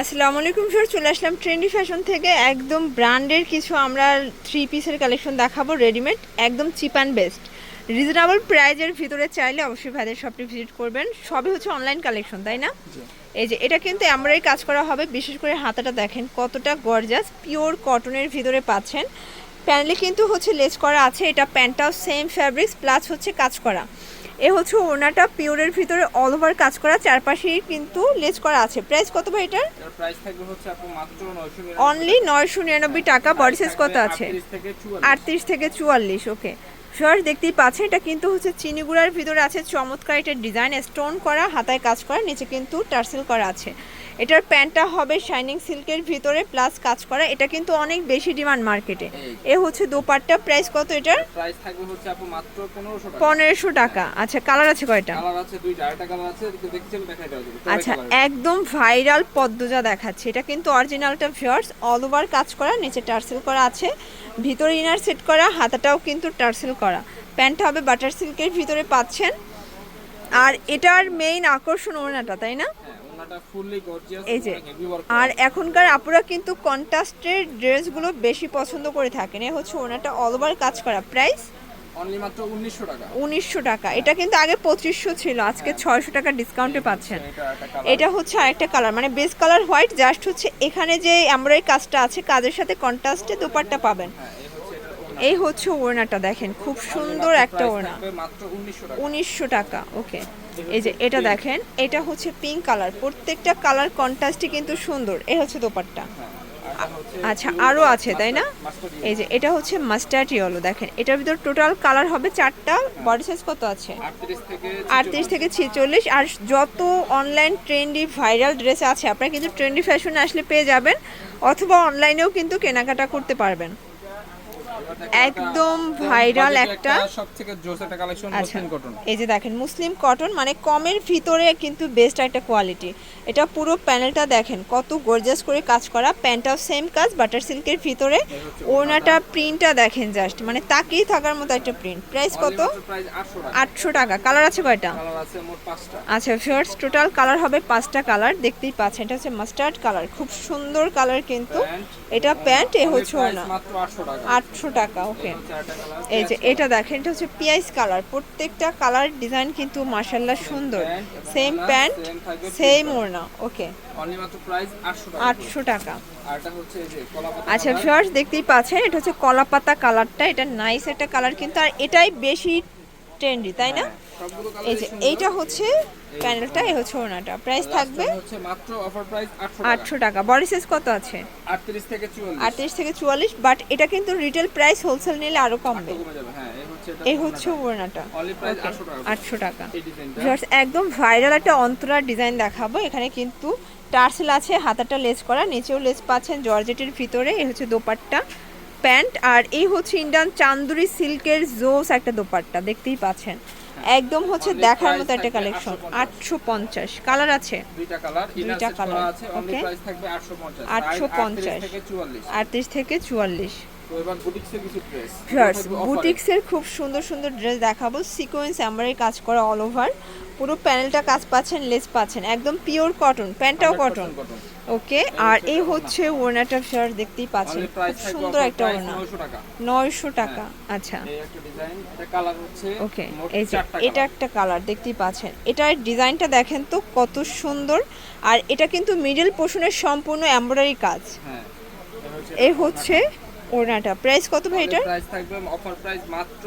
আসসালামু আলাইকুম স্যার চলে আসলাম ট্রেন্ডি ফ্যাশন থেকে। একদম ব্র্যান্ডের কিছু আমরা থ্রি পিসের কালেকশন দেখাবো রেডিমেড একদম চিপ অ্যান্ড বেস্ট রিজনেবল প্রাইজের ভিতরে চাইলে অবশ্যই ভাইদের শপটি ভিজিট করবেন। সবই হচ্ছে অনলাইন কালেকশন তাই না? এই যে এটা কিন্তু আমরাই কাজ করা হবে বিশেষ করে হাতাটা দেখেন কতটা গর্জাস পিওর কটনের ভিতরে পাচ্ছেন। প্যানেলে কিন্তু হচ্ছে লেস করা আছে এটা প্যান্টটাও সেম ফ্যাব্রিক্স প্লাস হচ্ছে কাজ করা। এ হচ্ছে ওনাটা পিওরের ভিতরে অল ওভার কাজ করা চারপাশেই কিন্তু লেজ করা আছে। প্রাইস কত ভাই এটার? প্রাইস থাকবে হচ্ছে আপু মাত্র 999 অনলি নয়শো নিরানব্বই টাকা বডি সাইজ কত আছে? 38 থেকে 44 আটত্রিশ থেকে চুয়াল্লিশ ওকে শর্ট দেখতেই পাচ্ছেন এটা কিন্তু হচ্ছে চিনিগুড়ার ভিতরে আছে। চমৎকার এটা ডিজাইন স্টোন করা হাতায় কাজ করা নিচে কিন্তু টার্সেল করা আছে। এটার প্যান্টটা হবে শাইনিং সিল্কের ভিতরে প্লাস কাজ করা। এটা কিন্তু অনেক বেশি ডিমান্ড মার্কেটে এ। হচ্ছে দোপাট্টা প্রাইস কত এটার? প্রাইস থাকবে হচ্ছে আপু মাত্র 1500 টাকা। পনেরোশো টাকা। আচ্ছা কালার আছে কয়টা? কালার আছে দুইটা আরেকটা কালার আছে দেখছেন দেখাই যাবে। আচ্ছা একদম ভাইরাল পদ্মজা দেখাচ্ছে। এটা কিন্তু অরিজিনালটা ভিউয়ার্স অল ওভার কাজ করা নিচে টার্সেল করা আছে। ভিতরে ইনার সেট করা হাতাটাও কিন্তু টার্সেল করা। প্যান্ট হবে বাটার সিল্কের ভিতরে পাচ্ছেন। আর এটার মেইন আকর্ষণ ওড়নাটা তাই না? হ্যাঁ ওনাটা এই যে আর এখনকার আপুরা কিন্তু কন্ট্রাস্টের ড্রেসগুলো বেশি পছন্দ করে থাকেন। এ হচ্ছে ওনাটা অল ওভার কাজ করা। প্রাইস অনলি মাত্র 1900 টাকা। উনিশশো টাকা। এটা কিন্তু আগে পঁচিশশো ছিল আজকে ছয়শো টাকা ডিসকাউন্টে পাচ্ছেন। এটা হচ্ছে আরেকটা কালার মানে বেস কালার হোয়াইট জাস্ট হচ্ছে এখানে যে এমব্রয়ডারি কাজটা আছে কাজের সাথে কন্ট্রাস্টে দোপাট্টা পাবেন। হ্যাঁ এই হচ্ছে। এই ওড়নাটা দেখেন খুব সুন্দর একটা ওড়না। থাকবে মাত্র 1900 টাকা। উনিশশো টাকা ওকে এই যে এটা দেখেন এটা হচ্ছে পিঙ্ক কালার প্রত্যেকটা কালার কন্ট্রাস্টই কিন্তু সুন্দর। এই হচ্ছে দোপাট্টা। আচ্ছা আরও আছে, তাই না? এই যে, এটা হচ্ছে মাস্টার্ড ইয়েলো দেখেন। এটার ভিতর টোটাল কালার হবে চারটা বডি সাইজ কত আছে? 38 থেকে আটত্রিশ থেকে ছেচল্লিশ, আর যত অনলাইন ট্রেন্ডি ভাইরাল ড্রেস আছে, আপনারা কিন্তু ট্রেন্ডি ফ্যাশনে আসলে পেয়ে যাবেন, অথবা অনলাইনেও কিন্তু কেনাকাটা করতে পারবেন। একদম ভাইরাল একটা সবথেকে জোস একটা কালেকশন আচ্ছা মুসলিম কটন এই যে দেখেন মুসলিম কটন মানে কমের ভিতরে কিন্তু বেস্ট একটা কোয়ালিটি এটা পুরো প্যানেলটা দেখেন কত গর্জাস করে কাজ করা প্যান্টটাও সেম কাজ বাটার সিল্কের ভিতরে। ওনাটা প্রিন্টটা দেখেন জাস্ট মানে তাকিয়ে থাকার মতো একটা প্রিন্ট প্রাইস কত? প্রাইস 800 টাকা। আটশো টাকা। কালার আছে কয়টা? আচ্ছা ফিয়ার্স টোটাল কালার হবে পাঁচটা কালার দেখতেই পাচ্ছেন এটা হচ্ছে মাস্টার্ড কালার খুব সুন্দর কালার কিন্তু। এটা প্যান্ট এ হচ্ছে প্রাইস না মাত্র 800 টাকা। আটশো টাকা ওকে এই যে এটা দেখেন এটা হচ্ছে পিআইস কালার। প্রত্যেকটা কালার ডিজাইন কিন্তু মার্শাল্লাহ সুন্দর। সেম প্যান্ট সেম ওড়না ওকে অনলি মাত্র প্রাইস 800 টাকা। আটশো টাকা। আচ্ছা ফিওর্স দেখতেই পাচ্ছেন এটা হচ্ছে কলাপাতা কালারটা এটা নাইস একটা কালার কিন্তু আর এটাই বেশি ট্রেন্ডি তাই না? কালার এই যে এইটা হচ্ছে প্যানেলটা এই হচ্ছে ওড়নাটা। প্রাইস থাকবে হচ্ছে মাত্র অফার প্রাইস 800 টাকা। বডি সাইজ কত আছে? 38 থেকে 44 আটত্রিশ থেকে চুয়াল্লিশ বাট এটা কিন্তু রিটেল প্রাইস হোলসেল নিলে আরও কমবে হ্যাঁ এই হচ্ছে ওড়নাটা। প্রাইস 800 টাকা। টাকা। এই একদম ভাইরাল একটা অন্তরা ডিজাইন দেখাবো। এখানে কিন্তু টার্সেল আছে হাতাটা লেস করা নিচেও লেস পাচ্ছেন জর্জেটের ভিতরে। এই হচ্ছে দোপাট্টা প্যান্ট। আর এই হচ্ছে ইন্ডিয়ান চান্দুরি সিল্কের জোস একটা দোপাট্টা দেখতেই পাচ্ছেন। একদম হচ্ছে দেখার মতো একটা কালেকশন আটশো পঞ্চাশ। কালার আছে? দুইটা কালার আটশো পঞ্চাশ। আটত্রিশ থেকে চুয়াল্লিশ। ড্রেস বুটিক্সের খুব সুন্দর সুন্দর ড্রেস দেখাবো। সিকোয়েন্স এমব্রয়ডারি কাজ করা অল ওভার পুরো প্যানেলটা কাজ পাচ্ছেন লেস পাচ্ছেন। একদম পিওর কটন প্যান্টটাও কটন ওকে আর এই হচ্ছে ওড়নাটা ফিয়ার দেখতেই পাচ্ছেন। খুব সুন্দর একটা ওড়না। 900 টাকা। নয়শো টাকা আচ্ছা। কালার হচ্ছে ওকে এই যে এটা একটা কালার দেখতেই পাচ্ছেন। এটার ডিজাইনটা দেখেন তো কত সুন্দর। আর এটা কিন্তু মিডল পোর্শনের সম্পূর্ণ এমব্রয়ডারি কাজ। হ্যাঁ এই হচ্ছে ওড়নাটা। প্রাইস কত ভাই এটার? প্রাইস থাকবে অফার প্রাইস মাত্র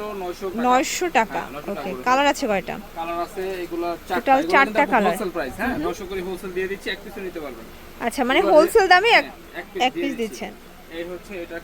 900 টাকা। টাকা। হ্যাঁ, 900 টাকা ওকে কালার আছে কয়টা? কালার আছে এগুলো Total চারটা colour। হোলসেল প্রাইস হ্যাঁ 900 করে হোলসেল দিয়ে দিচ্ছি এক পিসও নিতে পারবেন। আচ্ছা মানে হোলসেল দামে এক হ্যাঁ, এক পিস পিস দিচ্ছেন।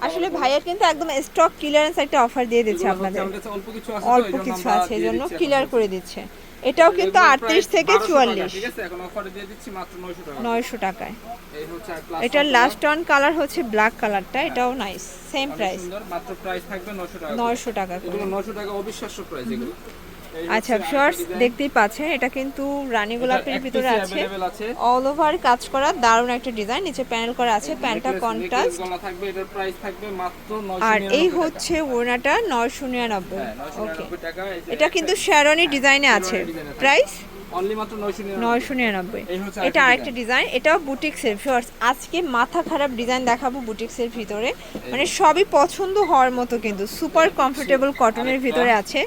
আসলে ভাইয়া কিন্তু একদম স্টক ক্লিয়ারেন্স একটা অফার দিয়ে দিচ্ছে আপনাদের। অল্প কিছু আছে তো, অল্প জন্য কিছু আছে এই দিয়ে জন্য দিচ্ছি ক্লিয়ার করে দিচ্ছে। এটাও কিন্তু আটত্রিশ থেকে 1200 চুয়াল্লিশ। ঠিক আছে? এখন অফারে দিয়ে দিচ্ছি মাত্র 900 টাকা। নয়শো টাকায়। এই হচ্ছে এটার লাস্ট অন কালার হচ্ছে ব্ল্যাক কালারটা এটাও নাইস সেম প্রাইস সুন্দর মাত্র প্রাইস থাকবে 900 টাকা করে। নয়শো টাকা এগুলো 900 টাকা অবিশ্বাস্য প্রাইস এগুলো। এই আচ্ছা শর্টস দেখতেই পাচ্ছেন এটা কিন্তু রানী গোলাপের ভিতরে আছে। অল ওভার কাজ করা দারুণ একটা ডিজাইন নিচে প্যানেল করা আছে প্যান্টটা কন্ট্রাস্ট থাকবে এটার প্রাইস থাকবে মাত্র 999 আর এই হচ্ছে ওড়নাটা নয়শো নিরানব্বই। হ্যাঁ ওকে 999 টাকা এই যে এটা কিন্তু শ্যারনি ডিজাইনে আছে। প্রাইস অনলি মাত্র এটা আরেকটা ডিজাইন এটাও বুটিক্সের শর্টস আজকে মাথা খারাপ ডিজাইন দেখাবো বুটিক্সের ভিতরে। মানে সবই পছন্দ হওয়ার মতো কিন্তু সুপার কমফোর্টেবল কটনের ভিতরে আছে।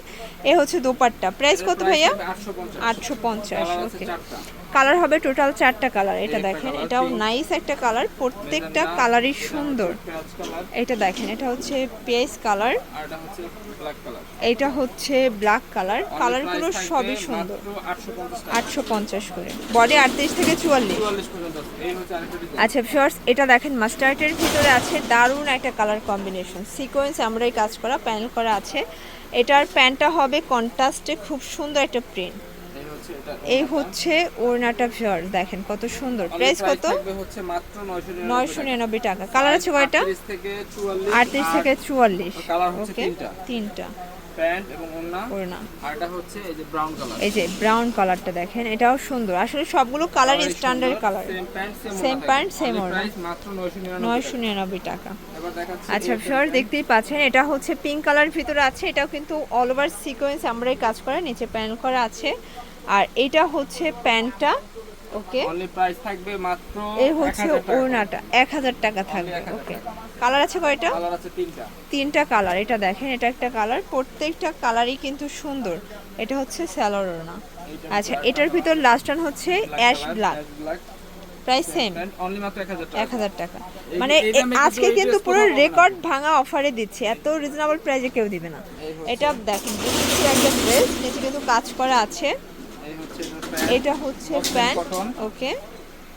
এ হচ্ছে দোপাট্টা। প্রাইস কত ভাইয়া? আটশো পঞ্চাশ। আটশো পঞ্চাশ কালার আছে ওকে চারটা। কালার হবে টোটাল চারটা কালার। এটা দেখেন এটাও নাইস একটা কালার প্রত্যেকটা কালারই সুন্দর। এটা দেখেন এটা হচ্ছে পেস কালার এটা হচ্ছে ব্ল্যাক কালার। কালারগুলো সবই সুন্দর। আটশো পঞ্চাশ করে। বডি আটত্রিশ থেকে চুয়াল্লিশ। আচ্ছা শর্টস এটা দেখেন মাস্টার্ডের ভিতরে আছে দারুণ একটা কালার কম্বিনেশন সিকোয়েন্স আমরাই কাজ করা প্যানেল করা আছে। এটার প্যান্টটা হবে কন্ট্রাস্টে খুব সুন্দর একটা প্রিন্ট এই হচ্ছে ওড়নাটা শর্টস দেখেন কত সুন্দর। প্রাইস কত? হচ্ছে মাত্র 999 নয়শো নিরানব্বই টাকা। কালার আছে কয়টা? 38 থেকে 44 আটত্রিশ থেকে চুয়াল্লিশ। কালার হচ্ছে তিনটা। তিনটা। প্যান্ট এবং ওড়না। আর এটা হচ্ছে এই যে ব্রাউন কালার এই যে ব্রাউন কালারটা দেখেন এটাও সুন্দর। আসলে সবগুলো colour standard colour same pant same ওড়না। প্রাইস মাত্র 999 নয়শো নিরানব্বই টাকা। আচ্ছা স্যার দেখতেই পাচ্ছেন এটা হচ্ছে পিঙ্ক কালার ভিতরে আছে এটাও কিন্তু অল ওভার সিকোয়েন্স আমরাই কাজ করা নিচে প্যানেল করা আছে। আর এটা হচ্ছে প্যান্টটা ওকে? অনলি প্রাইস থাকবে মাত্র এই হচ্ছে 1000 টাকা। ওড়নাটা এক হাজার টাকা থাকবে ওকে। কালার আছে কয়টা? কালার আছে তিনটা। তিনটা কালার এটা দেখেন এটা একটা কালার। প্রত্যেকটা কালারই কিন্তু সুন্দর। এটা হচ্ছে স্যালোর ওড়না। আচ্ছা এটার ভিতর লাস্ট ওয়ান হচ্ছে ash black price same only মাত্র 1000 টাকা। এক হাজার টাকা। মানে আজকে কিন্তু পুরো। রেকর্ড ভাঙা অফারে দিচ্ছে। এত রিজনেবল প্রাইসে কেউ দিবে না। এটা দেখেন একটা ড্রেস নিচে কিন্তু কাজ করা আছে। এটা হচ্ছে প্যান্ট ওকে।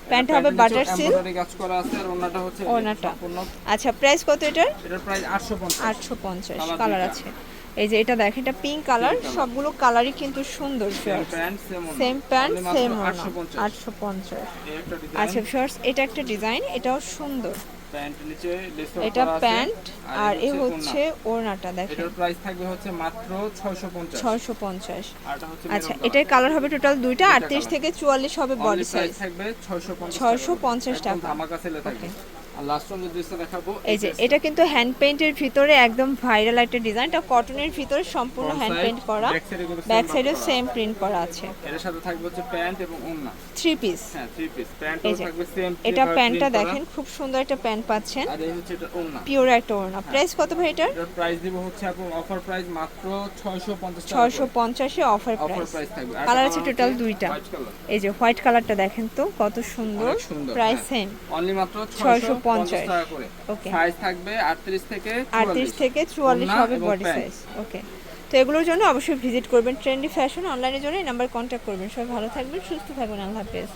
প্যান্ট হবে বাটার এমব্রয়ডারি কাজ করা আছে আর ওন্নাটা হচ্ছে। সম্পূর্ণ আচ্ছা প্রাইস কত এটার? এটার প্রাইস 850 আটশো পঞ্চাশ Colour কালার আছে। এই যে এটা দেখেন এটা পিঙ্ক কালার সবগুলো কালারই কিন্তু সুন্দর সেম প্যান্ট সেম 850 আটশো পঞ্চাশ। আচ্ছা শর্টস এটা একটা ডিজাইন এটাও সুন্দর। এটা প্যান্ট আর এ হচ্ছে ওড়নাটা দেখেন। এটার প্রাইস থাকবে হচ্ছে মাত্র 650 ছয়শো পঞ্চাশ। আর এটা হচ্ছে আচ্ছা এটার কালার হবে টোটাল দুইটা দুইটা আটত্রিশ colour। থেকে চুয়াল্লিশ হবে color। বডি সাইজ থাকবে 650 650 একদম টাকা। ধামাকা সেলে থাকবে। এই যে এটা কিন্তু হ্যান্ড পেইন্টের ভিতরে একদম ভাইরাল একটা ডিজাইন এটা কটনের ভিতরে সম্পূর্ণ হ্যান্ড পেইন্ট করা এ ব্যাক করা। সেম প্রিন্ট করা আছে। এর সাথে থাকবে হচ্ছে প্যান্ট এবং ওন্না থ্রি পিস হ্যাঁ থ্রি পিস প্যান্টও থাকবে সেম এটা প্যান্টটা দেখেন খুব সুন্দর একটা প্যান্ট পাচ্ছেন। আর এই হচ্ছে এটা ওন্না পিওর একটা ওড়না। প্রাইস কত ভাই এটার? প্রাইস দিব হচ্ছে আপনার অফার প্রাইস মাত্র 650 টাকা ছয়শো পঞ্চাশে অফার অফার প্রাইস কালার আছে টোটাল দুইটা। এই যে হোয়াইট কালারটা দেখেন তো কত সুন্দর। প্রাইস হ্যাঁ। সেম অনলি মাত্র 650 650 টাকা করে। ওকে সাইজ থাকবে 38 থেকে আটত্রিশ থেকে চুয়াল্লিশ হবে বডি। সাইজ ওকে তো এগুলোর জন্য অবশ্যই ভিজিট করবেন। ট্রেন্ডি ফ্যাশন অনলাইনের জন্য এই নাম্বার কন্ট্যাক্ট করবেন। সবাই ভালো থাকবেন সুস্থ থাকবেন। আল্লাহ হাফেজ।